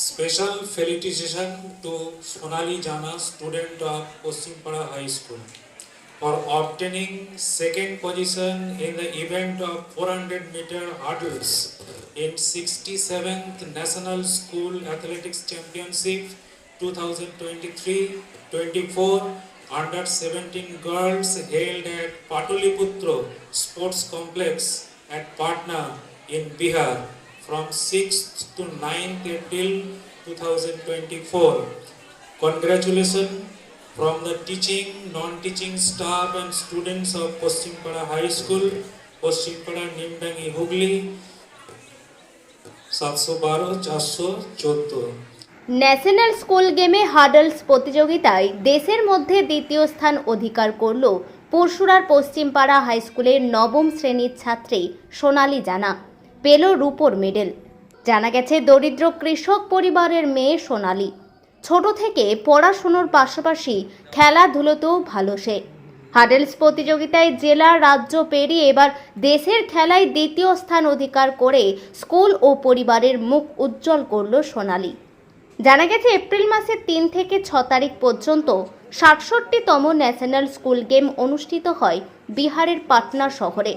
Special felicitation to Sonali Jana, student of Poschimpara High School, for obtaining second position in the event of 400-meter hurdles in 67th National School Athletics Championship 2023-24 under 17 girls held at Pataliputra Sports Complex at Patna in Bihar from 6th to 9th April 2024. Congratulations from the teaching, non-teaching staff and students of Postimpada High School, Postimpada Nimdangi Hugli, 712-414. National school গেমে hurdles প্রতিযোগিতায় দেশের মধ্যে দ্বিতীয় স্থান অধিকার করল পরশুরার পশ্চিমপাড়া হাইস্কুলের নবম শ্রেণীর ছাত্রী সোনালি জানা পেল রূপোর মেডেল জানা গেছে দরিদ্র কৃষক পরিবারের মেয়ে সোনালি ছোট থেকে পড়াশুনোর পাশাপাশি খেলাধুলোতেও ভালো সে হাডেলস প্রতিযোগিতায় জেলা রাজ্য পেরিয়ে এবার দেশের খেলায় দ্বিতীয় স্থান অধিকার করে স্কুল ও পরিবারের মুখ উজ্জ্বল করল সোনালি জানা গেছে এপ্রিল মাসের তিন থেকে ছ তারিখ পর্যন্ত সাতষট্টিতম ন্যাশনাল স্কুল গেম অনুষ্ঠিত হয় বিহারের পাটনা শহরে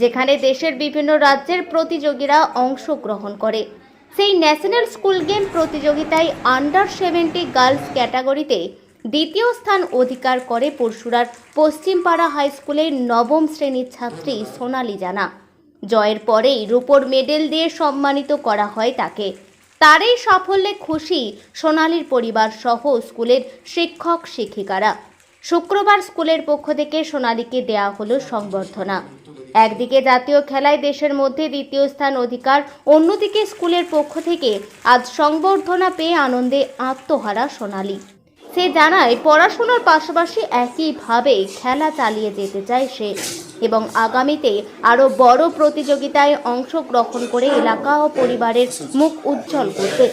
যেখানে দেশের বিভিন্ন রাজ্যের প্রতিযোগীরা অংশগ্রহণ করে সেই ন্যাশনাল স্কুল গেম প্রতিযোগিতায় আন্ডার সেভেন্টি গার্লস ক্যাটাগরিতে দ্বিতীয় স্থান অধিকার করে পরশুরার পশ্চিমপাড়া হাই স্কুলের নবম শ্রেণীর ছাত্রী সোনালি জানা জয়ের পরেই রুপোর মেডেল দিয়ে সম্মানিত করা হয় তাকে তার এই সাফল্যে খুশি সোনালির পরিবার সহ স্কুলের শিক্ষক শিক্ষিকারা শুক্রবার স্কুলের পক্ষ থেকে সোনালিকে দেয়া হলো সংবর্ধনা একদিকে জাতীয় খেলায় দেশের মধ্যে দ্বিতীয় স্থান অধিকার অন্যদিকে স্কুলের পক্ষ থেকে আজ সংবর্ধনা পেয়ে আনন্দে আত্মহারা সোনালি সে জানায় পড়াশোনার পাশাপাশি একইভাবে খেলা চালিয়ে যেতে চায় সে এবং আগামীতে আরও বড় প্রতিযোগিতায় অংশগ্রহণ করে এলাকা ও পরিবারের মুখ উজ্জ্বল করবে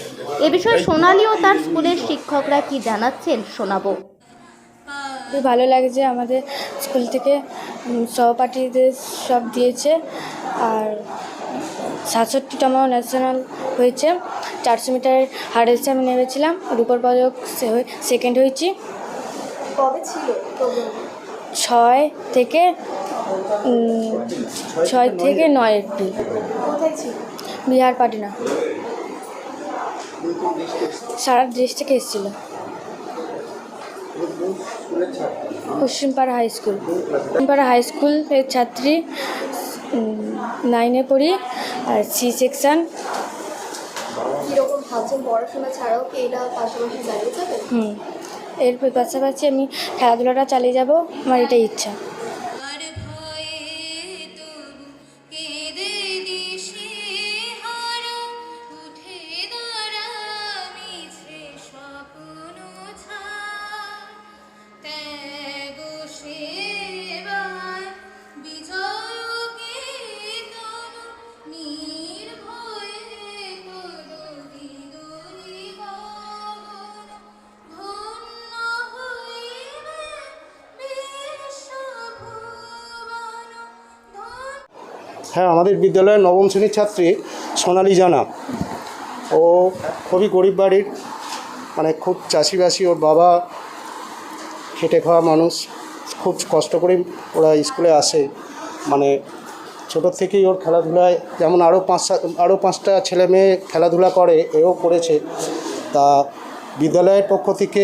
এ বিষয়ে সোনালি ও তার স্কুলের শিক্ষকরা কি জানাচ্ছেন শোনাবো খুবই ভালো লাগছে আমাদের স্কুল থেকে সহপাঠীদের সব দিয়েছে আর সাতষট্টিতম ন্যাশনাল হয়েছে চারশো মিটার হার্ড আমি নেমেছিলাম রূপর পদক সেকেন্ড হয়েছি কবে ছিল ছয় থেকে ছয় থেকে নয় একটি বিহার পাটিনা সারা দেশ থেকে এসেছিলো Paschimpara high school Paschimpara high school এর ছাত্রী নাইনে পড়ি আর সি সেকশান হুম এর পাশাপাশি আমি খেলাধুলাটা চালিয়ে যাব আমার এটাই ইচ্ছা হ্যাঁ আমাদের বিদ্যালয়ের নবম শ্রেণীর ছাত্রী সোনালি জানা ও খুবই গরিব বাড়ির মানে খুব চাষিবাসী ওর বাবা খেটে খাওয়া মানুষ খুব কষ্ট করে ওরা স্কুলে আসে মানে ছোটোর থেকেই ওর খেলাধুলায় যেমন আরও পাঁচ আরও পাঁচটা ছেলে মেয়ে খেলাধুলা করে এও করেছে তা বিদ্যালয়ের পক্ষ থেকে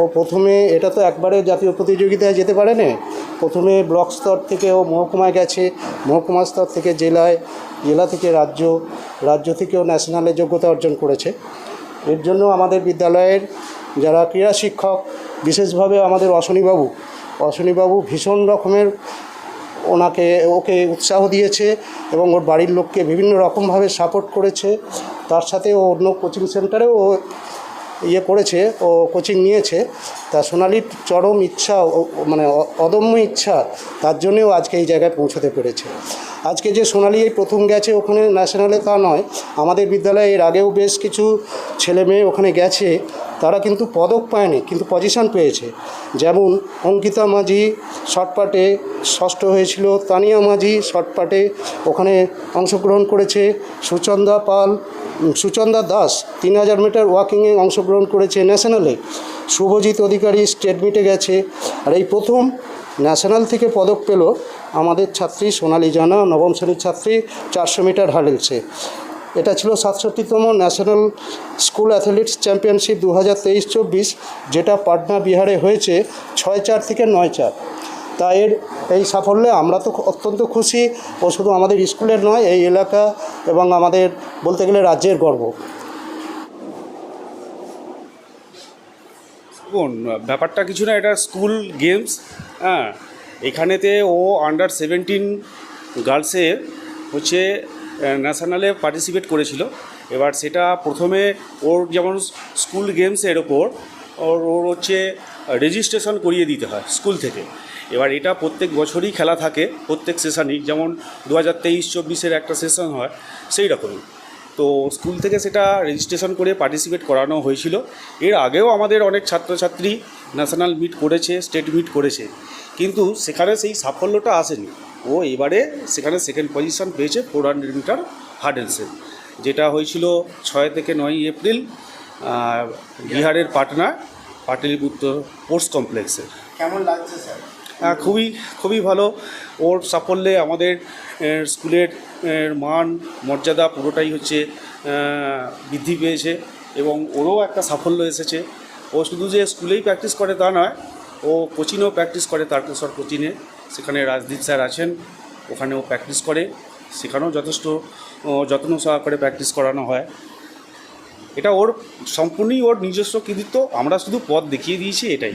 ও প্রথমে এটা তো একবারে জাতীয় প্রতিযোগিতায় যেতে পারে না প্রথমে ব্লক স্তর থেকে ও মহকুমায় গেছে মহকুমা স্তর থেকে জেলায় জেলা থেকে রাজ্য রাজ্য থেকেও ন্যাশনালে যোগ্যতা অর্জন করেছে এর জন্য আমাদের বিদ্যালয়ের যারা ক্রীড়া শিক্ষক বিশেষভাবে আমাদের অশ্বিনীবাবু অশ্বিনীবাবু ভীষণ রকমের ওনাকে ওকে উৎসাহ দিয়েছে এবং ওর বাড়ির লোককে বিভিন্ন রকমভাবে সাপোর্ট করেছে তার সাথে ও অন্য কোচিং সেন্টারেও ও ইয়ে করেছে ও কোচিং নিয়েছে তা সোনালির চরম ইচ্ছা মানে অদম্য ইচ্ছা তার জন্যেও আজকে এই জায়গায় পৌঁছতে পেরেছে আজকে যে সোনালি এই প্রথম গেছে ওখানে ন্যাশনালে তা নয় আমাদের বিদ্যালয়ে এর আগেও বেশ কিছু ছেলে মেয়ে ওখানে গেছে তারা কিন্তু পদক পায়নি কিন্তু পজিশন পেয়েছে যেমন অঙ্কিতা মাঝি শর্টপাটে ষষ্ঠ হয়েছিল তানিয়া মাঝি শর্টপাটে ওখানে অংশগ্রহণ করেছে সুচন্দা পাল সুচন্দা দাস তিন হাজার মিটার ওয়াকিংয়ে অংশগ্রহণ করেছে ন্যাশনালে শুভজিৎ অধিকারী স্টেট মিটে গেছে আর এই প্রথম ন্যাশনাল থেকে পদক পেল আমাদের ছাত্রী সোনালী জানা নবম শ্রেণীর ছাত্রী চারশো মিটার হারেছে এটা ছিল সাতষট্টিতম ন্যাশনাল স্কুল অ্যাথলেটিক্স চ্যাম্পিয়নশিপ দু হাজার তেইশ চব্বিশ যেটা পাটনা বিহারে হয়েছে ছয় চার থেকে নয় চার তা এর এই সাফল্যে আমরা তো অত্যন্ত খুশি ও শুধু আমাদের স্কুলের নয় এই এলাকা এবং আমাদের বলতে গেলে রাজ্যের গর্ব ব্যাপারটা কিছু না এটা স্কুল গেমস হ্যাঁ এখানেতে ও আন্ডার সেভেন্টিন গার্লসে হচ্ছে ন্যাশনালে পার্টিসিপেট করেছিল এবার সেটা প্রথমে ওর যেমন স্কুল গেমসের ওপর ওর ওর হচ্ছে রেজিস্ট্রেশন করিয়ে দিতে হয় স্কুল থেকে এবার এটা প্রত্যেক বছরই খেলা থাকে প্রত্যেক সেশানই যেমন দু হাজার তেইশ চব্বিশের একটা সেশন হয় সেই রকমই তো স্কুল থেকে সেটা রেজিস্ট্রেশন করে পার্টিসিপেট করানো হয়েছিল এর আগেও আমাদের অনেক ছাত্রছাত্রী ন্যাশনাল মিট করেছে স্টেট মিট করেছে কিন্তু সেখানে সেই সাফল্যটা আসেনি ও এবারে সেখানে সেকেন্ড পজিশন পেয়েছে ফোর হান্ড্রেড মিটার হার্ডেলসে যেটা হয়েছিল ছয় থেকে নয়ই এপ্রিল বিহারের পাটনা পাটলিপুত্র স্পোর্টস কমপ্লেক্সে কেমন লাগছে স্যার খুবই খুবই ভালো ওর সাফল্যে আমাদের স্কুলের মান মর্যাদা পুরোটাই হচ্ছে বৃদ্ধি পেয়েছে এবং ওরও একটা সাফল্য এসেছে ও শুধু যে স্কুলেই প্র্যাকটিস করে তা নয় ও কোচিনেও প্র্যাকটিস করে তারকেশ্বর কোচিনে সেখানে রাজদীপ স্যার আছেন ওখানেও প্র্যাকটিস করে সেখানেও যথেষ্ট যত্ন সহকারে প্র্যাকটিস করানো হয় এটা ওর সম্পূর্ণই ওর নিজস্ব কৃতিত্ব আমরা শুধু পথ দেখিয়ে দিয়েছি এটাই